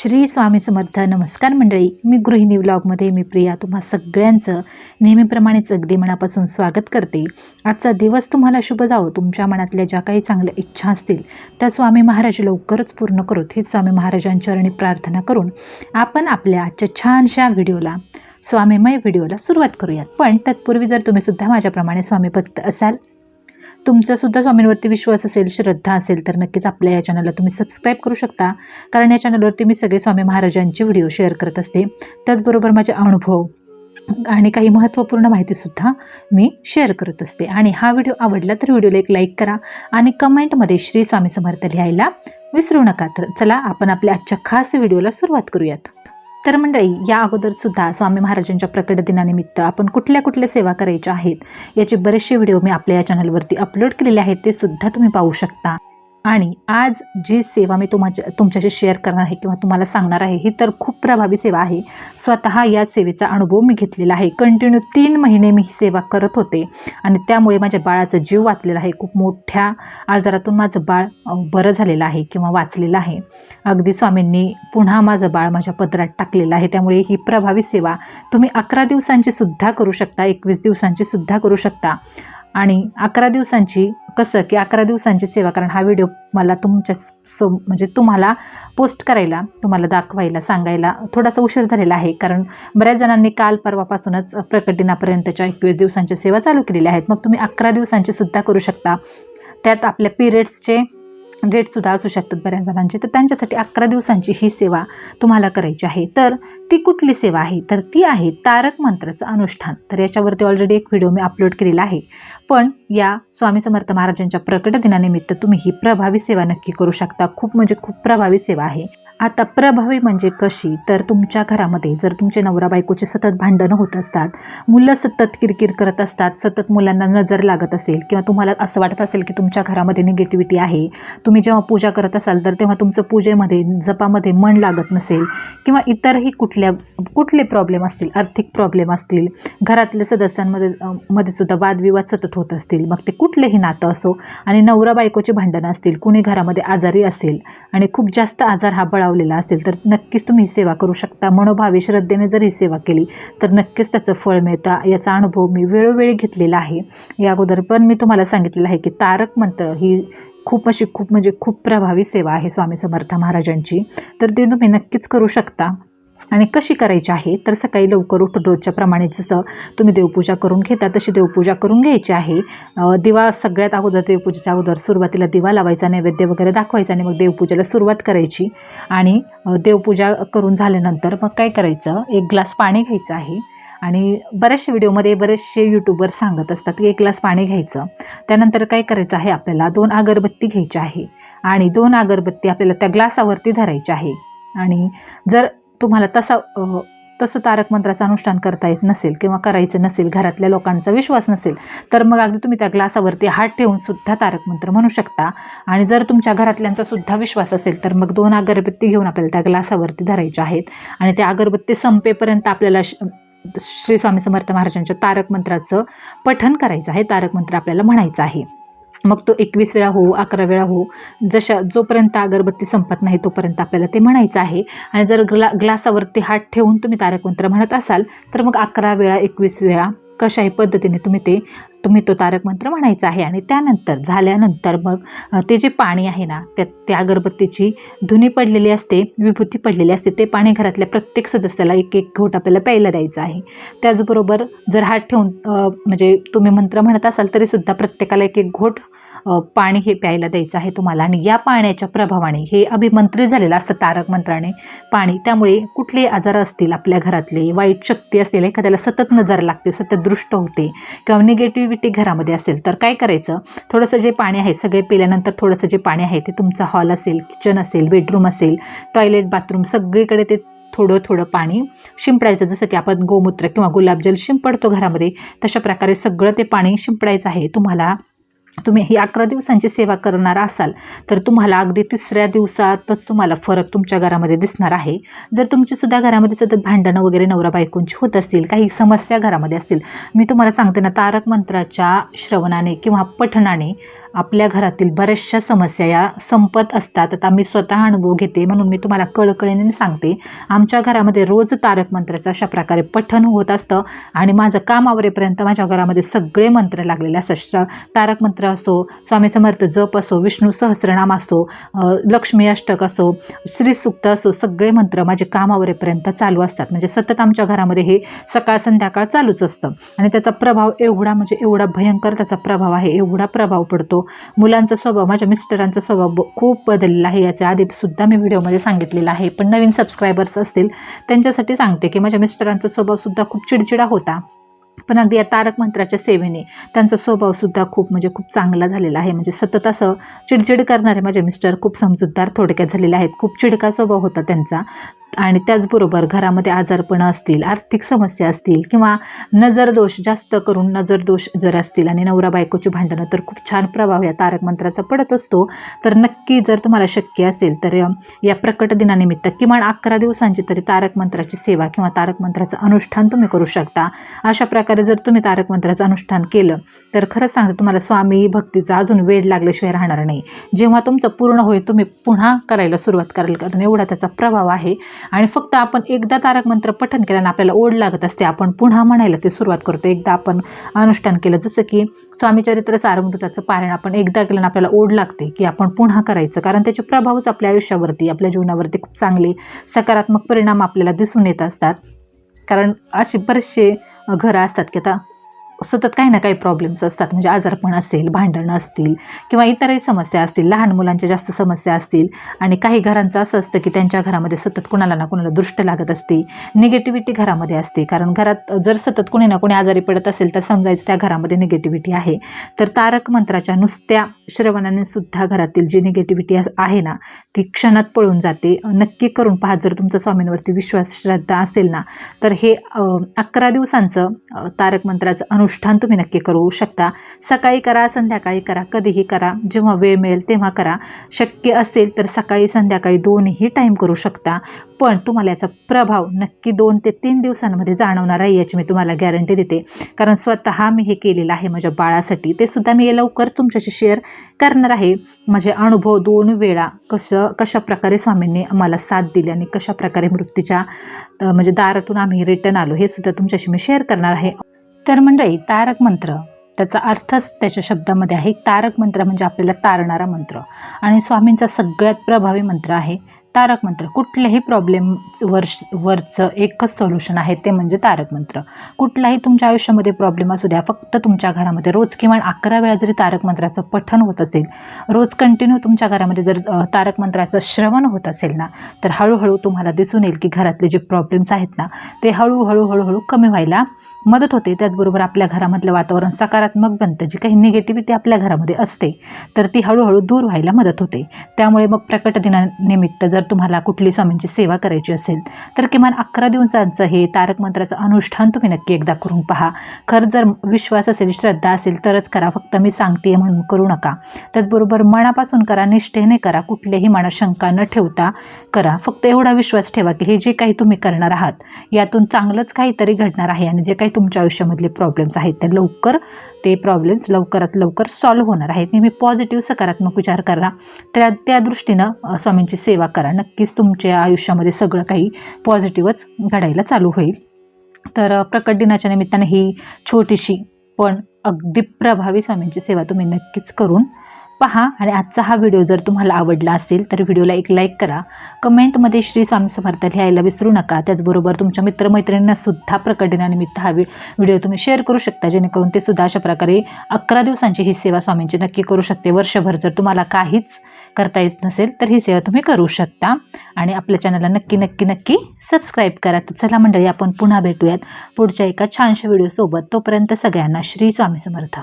श्री स्वामी समर्थ. नमस्कार मंडळी. मी गृहिणी व्लॉगमध्ये मी प्रिया. तुम्हा सगळ्यांचं नेहमीप्रमाणेच अगदी मनापासून स्वागत करते. आजचा दिवस तुम्हाला शुभ जावो. तुमच्या मनातल्या ज्या काही चांगल्या इच्छा असतील त्या स्वामी महाराज लवकरच पूर्ण करोत. हीच स्वामी महाराजांचरणी प्रार्थना करून आपण आपल्या आजच्या छानशा व्हिडिओला स्वामीमय व्हिडिओला सुरुवात करूयात. पण तत्पूर्वी जर तुम्ही सुद्धा माझ्याप्रमाणे स्वामी भक्त असाल तुमचा सुद्धा स्वामींवरती विश्वास असेल श्रद्धा असेल तर नक्कीच आपल्या या चॅनलला तुम्ही सबस्क्राईब करू शकता. कारण या चॅनलवरती मी सगळे स्वामी महाराजांचे व्हिडिओ शेअर करत असते. त्याचबरोबर माझे अनुभव आणि काही महत्त्वपूर्ण माहितीसुद्धा मी शेअर करत असते. आणि हा व्हिडिओ आवडला तर व्हिडिओला एक लाईक करा आणि कमेंटमध्ये श्री स्वामी समर्थ लिहायला विसरू नका. तर चला आपण आपल्या आजच्या खास व्हिडिओला सुरुवात करूयात. तर मंडळी या अगोदरसुद्धा स्वामी महाराजांच्या प्रकट दिनानिमित्त आपण कुठल्या कुठल्या सेवा करायच्या आहेत याचे बरेचसे व्हिडिओ मी आपल्या या चॅनलवरती अपलोड केलेले आहेत ते सुद्धा तुम्ही पाहू शकता. आणि आज जी सेवा मी तुमच्या तुमच्याशी शेअर करणार आहे किंवा तुम्हाला सांगणार आहे ही तर खूप प्रभावी सेवा आहे. स्वतः या सेवेचा अनुभव मी घेतलेला आहे. कंटिन्यू तीन महिने मी ही सेवा करत होते आणि त्यामुळे माझ्या बाळाचा जीव वाचलेला आहे. खूप मोठ्या आजारातून माझं बाळ बरं झालेलं आहे किंवा वाचलेलं आहे. अगदी स्वामींनी पुन्हा माझं बाळ माझ्या पदरात टाकलेलं आहे. त्यामुळे ही प्रभावी सेवा तुम्ही अकरा दिवसांची सुद्धा करू शकता एकवीस दिवसांची सुद्धा करू शकता. आणि अकरा दिवसांची कसं की अकरा दिवसांची सेवा कारण हा व्हिडिओ मला तुमच्या सो म्हणजे तुम्हाला पोस्ट करायला तुम्हाला दाखवायला सांगायला थोडासा उशीर झालेला आहे. कारण बऱ्याच जणांनी काल परवापासूनच प्रकटिनापर्यंतच्या एकवीस दिवसांच्या सेवा चालू केलेल्या आहेत. मग तुम्ही अकरा दिवसांची सुद्धा करू शकता. त्यात आपल्या पिरियड्सचे डेटसुद्धा असू शकतात बऱ्याच जणांचे. तर त्यांच्यासाठी अकरा दिवसांची ही सेवा तुम्हाला करायची आहे. तर ती कुठली सेवा आहे? तर ती आहे तारक मंत्राचं अनुष्ठान. तर याच्यावरती ऑलरेडी एक व्हिडिओ मी अपलोड केलेला आहे. पण या स्वामी समर्थ महाराजांच्या प्रकट दिनानिमित्त तुम्ही ही प्रभावी सेवा नक्की करू शकता. खूप म्हणजे खूप प्रभावी सेवा आहे. आता प्रभावी म्हणजे कशी? तर तुमच्या घरामध्ये जर तुमचे नवरा बायकोचे सतत भांडणं होत असतात मुलं सतत किरकिर करत असतात सतत मुलांना नजर लागत असेल किंवा तुम्हाला असं वाटत असेल की तुमच्या घरामध्ये निगेटिव्हिटी आहे तुम्ही जेव्हा पूजा करत असाल तर तेव्हा तुमचं पूजेमध्ये जपामध्ये मन लागत नसेल किंवा इतरही कुठल्या कुठले प्रॉब्लेम असतील आर्थिक प्रॉब्लेम असतील घरातल्या सदस्यांमध्ये मध्ये सुद्धा वादविवाद सतत होत असतील मग ते कुठलेही नातं असो आणि नवरा बायकोचे भांडणं असतील कुणी घरामध्ये आजारी असेल आणि खूप जास्त आजार हा लावलेला असेल तर नक्कीच तुम्ही ही सेवा करू शकता. मनोभावी श्रद्धेने जर ही सेवा केली तर नक्कीच त्याचं फळ मिळतं. याचा अनुभव मी वेळोवेळी घेतलेला आहे. या अगोदर पण मी तुम्हाला सांगितलेलं आहे की तारक मंत्र ही खूप अशी खूप म्हणजे खूप प्रभावी सेवा आहे स्वामी समर्थ महाराजांची. तर ती तुम्ही नक्कीच करू शकता. आणि कशी करायची आहे? तर सकाळी लवकर उठून रोजच्या प्रमाणे जसं तुम्ही देवपूजा करून घेता तशी देवपूजा करून घ्यायची आहे. दिवा सगळ्यात अगोदर देवपूजेच्या अगोदर सुरुवातीला दिवा लावायचा नैवेद्य वगैरे दाखवायचा आणि मग देवपूजेला सुरुवात करायची. आणि देवपूजा करून झाल्यानंतर मग काय करायचं? एक ग्लास पाणी घ्यायचं आहे. आणि बऱ्याचशा व्हिडिओमध्ये बरेचसे यूट्यूबर सांगत असतात की एक ग्लास पाणी घ्यायचं. त्यानंतर काय करायचं आहे? आपल्याला दोन अगरबत्ती घ्यायची आहे. आणि दोन अगरबत्ती आपल्याला त्या ग्लासावरती धरायची आहे. आणि जर तुम्हाला तसा तसं तारक मंत्राचं अनुष्ठान करता येत नसेल किंवा करायचं नसेल घरातल्या लोकांचा विश्वास नसेल तर मग अगदी तुम्ही त्या ग्लासावरती हात ठेवून सुद्धा तारक मंत्र म्हणू शकता. आणि जर तुमच्या घरातल्यांचा सुद्धा विश्वास असेल तर मग दोन अगरबत्ती घेऊन आपल्याला त्या ग्लासावरती धरायच्या आहेत. आणि त्या अगरबत्ती संपेपर्यंत आपल्याला श- श्री स्वामी समर्थ महाराजांच्या तारक मंत्राचं पठन करायचं आहे तारक मंत्र आपल्याला म्हणायचं आहे. मग तो एकवीस वेळा हो अकरा वेळा हो जशा जोपर्यंत अगरबत्ती संपत नाही तोपर्यंत आपल्याला ते म्हणायचं आहे. आणि जर ग्ला ग्लासावरती हात ठेवून तुम्ही तारकमंत्र म्हणत असाल तर मग अकरा वेळा एकवीस वेळा कशाही पद्धतीने तुम्ही ते तुम्ही तो तारक मंत्र म्हणायचा आहे. आणि त्यानंतर झाल्यानंतर मग ते जे पाणी आहे ना त्या त्या अगरबत्तीची धुनी पडलेली असते विभूती पडलेली असते ते पाणी घरातल्या प्रत्येक सदस्याला एक एक घोट आपल्याला प्यायला द्यायचं आहे. त्याचबरोबर जर हात ठेवून म्हणजे तुम्ही मंत्र म्हणत असाल तरीसुद्धा प्रत्येकाला एक एक घोट पाणी हे प्यायला द्यायचं आहे तुम्हाला. आणि या पाण्याच्या प्रभावाने हे अभिमंत्रित झालेलं असतं तारक मंत्राने पाणी. त्यामुळे कुठले आजार असतील आपल्या घरातले वाईट शक्ती असतील एखाद्याला सतत नजर लागते सतत दृष्ट होते किंवा निगेटिव्हिटी घरामध्ये असेल तर काय करायचं? थोडंसं जे पाणी आहे सगळे पिल्यानंतर थोडंसं जे पाणी आहे ते तुमचा हॉल असेल किचन असेल बेडरूम असेल टॉयलेट बाथरूम सगळीकडे ते थोडं थोडं पाणी शिंपडायचं. जसं की आपण गोमूत्र किंवा गुलाबजल शिंपडतो घरामध्ये तशा प्रकारे सगळं ते पाणी शिंपडायचं आहे. तुम्हाला तुम्ही ही अकरा दिवसांची सेवा करणार असाल तर तुम्हाला अगदी तिसऱ्या दिवसातच तुम्हाला फरक तुमच्या घरामध्ये दिसणार आहे. जर तुमची सुद्धा घरामध्ये सतत भांडणं वगैरे नवरा बायकोंची होत असतील काही समस्या घरामध्ये असतील मी तुम्हाला सांगते ना तारक मंत्राच्या श्रवणाने किंवा पठणाने आपल्या घरातील बऱ्याचशा समस्या या संपत असतात. आता मी स्वतः अनुभव घेते म्हणून मी तुम्हाला कळकळीने सांगते. आमच्या घरामध्ये रोज तारक मंत्राचं अशा प्रकारे पठन होत असतं आणि माझं काम आवरेपर्यंत माझ्या घरामध्ये सगळे मंत्र लागलेले असतात. तारक मंत्र असो स्वामी समर्थ जप असो विष्णू सहस्रनाम असो लक्ष्मी अष्टक असो श्रीसुक्त असो सगळे मंत्र माझे काम आवरेपर्यंत चालू असतात. म्हणजे सतत आमच्या घरामध्ये हे सकाळ संध्याकाळ चालूच असतं. आणि त्याचा प्रभाव एवढा म्हणजे एवढा भयंकर त्याचा प्रभाव आहे एवढा प्रभाव पडतो मुलांचा स्वभाव माझ्या मिस्टरांचा स्वभाव ब- खूप बदललेला आहे. याच्या आधीसुद्धा मी व्हिडिओमध्ये सांगितलेलं आहे. पण नवीन सबस्क्रायबर्स असतील त्यांच्यासाठी सांगते की माझ्या मिस्टरांचा स्वभावसुद्धा खूप चिडचिडा होता. पण अगदी या तारक मंत्राच्या सेवेने त्यांचा स्वभावसुद्धा खूप म्हणजे खूप चांगला झालेला आहे. म्हणजे सतत असं चिडचिड करणारे माझे मिस्टर खूप समजूतदार थोडक्यात झालेले आहेत. खूप चिडका स्वभाव होता त्यांचा. आणि त्याचबरोबर घरामध्ये आजारपणं असतील आर्थिक समस्या असतील किंवा नजरदोष जास्त करून नजरदोष जर असतील आणि नवरा बायकोची भांडणं तर खूप छान प्रभाव या तारक मंत्राचा पडत असतो. तर नक्की जर तुम्हाला शक्य असेल तर या प्रकट दिनानिमित्त किमान अकरा दिवसांची तरी तारक मंत्राची सेवा किंवा तारक मंत्राचं अनुष्ठान तुम्ही करू शकता. अशा प्रकारे जर तुम्ही तारक मंत्राचं अनुष्ठान केलं तर खरंच सांगतो तुम्हाला स्वामी भक्तीचा अजून वेळ लागल्याशिवाय राहणार नाही. जेव्हा तुमचं पूर्ण होईल तुम्ही पुन्हा करायला सुरुवात कराल. कारण एवढा त्याचा प्रभाव आहे. आणि फक्त आपण एकदा तारक मंत्र पठन केल्यानं आपल्याला ओढ लागत असते. आपण पुन्हा म्हणायला ते सुरुवात करतो. एकदा आपण अनुष्ठान केलं जसं की स्वामीचरित्र सारमृताचं पारायण आपण एकदा केलं आपल्याला ओढ लागते की आपण पुन्हा करायचं. कारण त्याचे प्रभावच आपल्या आयुष्यावरती आपल्या जीवनावरती खूप चांगले सकारात्मक परिणाम आपल्याला दिसून येत असतात. कारण असे बरेचसे घरं असतात की आता सतत काही ना काही प्रॉब्लेम्स असतात. म्हणजे आजारपण असेल भांडणं असतील किंवा इतरही समस्या असतील लहान मुलांच्या जास्त समस्या असतील आणि काही घरांचं असं असतं की त्यांच्या घरामध्ये सतत कुणाला ना कुणाला दृष्ट लागत असते निगेटिव्हिटी घरामध्ये असते. कारण घरात जर सतत कोणी ना कोणी आजारी पडत असेल तर समजायचं त्या घरामध्ये निगेटिव्हिटी आहे. तर तारक मंत्राच्या नुसत्या श्रवणाने सुद्धा घरातील जी निगेटिव्हिटी आहे ना ती क्षणात पळून जाते. नक्की करून पहा जर तुमचा स्वामींवरती विश्वास श्रद्धा असेल ना तर हे अकरा दिवसांचं तारक मंत्राचं अनुष्ठान तुम्ही नक्की करू शकता. सकाळी करा संध्याकाळी करा कधीही करा. जेव्हा वेळ मिळेल तेव्हा करा. शक्य असेल तर सकाळी संध्याकाळी दोनही टाईम करू शकता. पण तुम्हाला याचा प्रभाव नक्की दोन ते तीन दिवसांमध्ये जाणवणार आहे याची मी तुम्हाला गॅरंटी देते. कारण स्वतः मी हे केलेलं आहे माझ्या बाळासाठी. ते सुद्धा मी लवकरच तुमच्याशी शेअर करणार आहे. माझे अनुभव दोन वेळा कसं कशा प्रकारे स्वामींनी आम्हाला साथ दिली आणि कशाप्रकारे मृत्यूच्या म्हणजे दारातून आम्ही रिटर्न आलो हे सुद्धा तुमच्याशी मी शेअर करणार आहे. तर मंडळी तारक मंत्र. त्याचा अर्थच त्याच्या शब्दामध्ये आहे. तारक मंत्र म्हणजे आपल्याला तारणारा मंत्र. आणि स्वामींचा सगळ्यात प्रभावी मंत्र आहे तारक मंत्र. कुठल्याही प्रॉब्लेम वर वरचं एकच सोल्युशन आहे ते म्हणजे तारक मंत्र. कुठलाही तुमच्या आयुष्यामध्ये प्रॉब्लेम असू द्या फक्त तुमच्या घरामध्ये रोज किमान अकरा वेळा जरी तारक मंत्राचं पठन होत असेल रोज कंटिन्यू तुमच्या घरामध्ये जर तारक मंत्राचं श्रवण होत असेल ना तर हळूहळू तुम्हाला दिसून येईल की घरातले जे प्रॉब्लेम्स आहेत ना ते हळूहळू हळूहळू कमी व्हायला मदत होते. त्याचबरोबर आपल्या घरामधलं वातावरण सकारात्मक बनतं. जी काही निगेटिव्हिटी आपल्या घरामध्ये असते तर ती हळूहळू दूर व्हायला मदत होते. त्यामुळे मग प्रकट दिनानिमित्त जर तुम्हाला कुठली स्वामींची सेवा करायची असेल तर किमान अकरा दिवसांचं हे तारक मंत्राचं अनुष्ठान तुम्ही नक्की एकदा करून पहा. खरं जर विश्वास असेल श्रद्धा असेल तरच करा. फक्त मी सांगते म्हणून करू नका. त्याचबरोबर मनापासून करा निष्ठेने करा. कुठल्याही मनात शंका न ठेवता करा. फक्त एवढा विश्वास ठेवा की हे जे काही तुम्ही करणार आहात यातून चांगलंच काहीतरी घडणार आहे. आणि जे काही तुमच्या आयुष्यामधले प्रॉब्लेम्स आहेत ते लवकर ते प्रॉब्लेम्स लवकरात लवकर सॉल्व्ह होणार आहेत. नेहमी पॉझिटिव्ह सकारात्मक विचार करा. त्या त्या दृष्टीनं स्वामींची सेवा करा. नक्कीच तुमच्या आयुष्यामध्ये सगळं काही पॉझिटिव्हच घडायला चालू होईल. तर प्रकट दिनाच्या निमित्तानं ही छोटीशी पण अगदी प्रभावी स्वामींची सेवा तुम्ही नक्कीच करून पहा आणि आजचा हा व्हिडिओ जर तुम्हाला आवडला असेल तर व्हिडिओला एक लाईक करा. कमेंटमध्ये श्री स्वामी समर्थ लिहायला विसरू नका. त्याचबरोबर तुमच्या मित्रमैत्रिणींना सुद्धा प्रकट हा व्हिडिओ तुम्ही शेअर करू शकता जेणेकरून ते सुद्धा अशा प्रकारे अकरा दिवसांची ही सेवा स्वामींची नक्की करू शकते. वर्षभर जर तुम्हाला काहीच करता येत नसेल तर ही सेवा तुम्ही करू शकता. आणि आपल्या चॅनलला नक्की नक्की नक्की सबस्क्राईब करा. तर चला मंडळी आपण पुन्हा भेटूयात पुढच्या एका छानशा व्हिडिओसोबत तोपर्यंत सगळ्यांना श्री स्वामी समर्थ.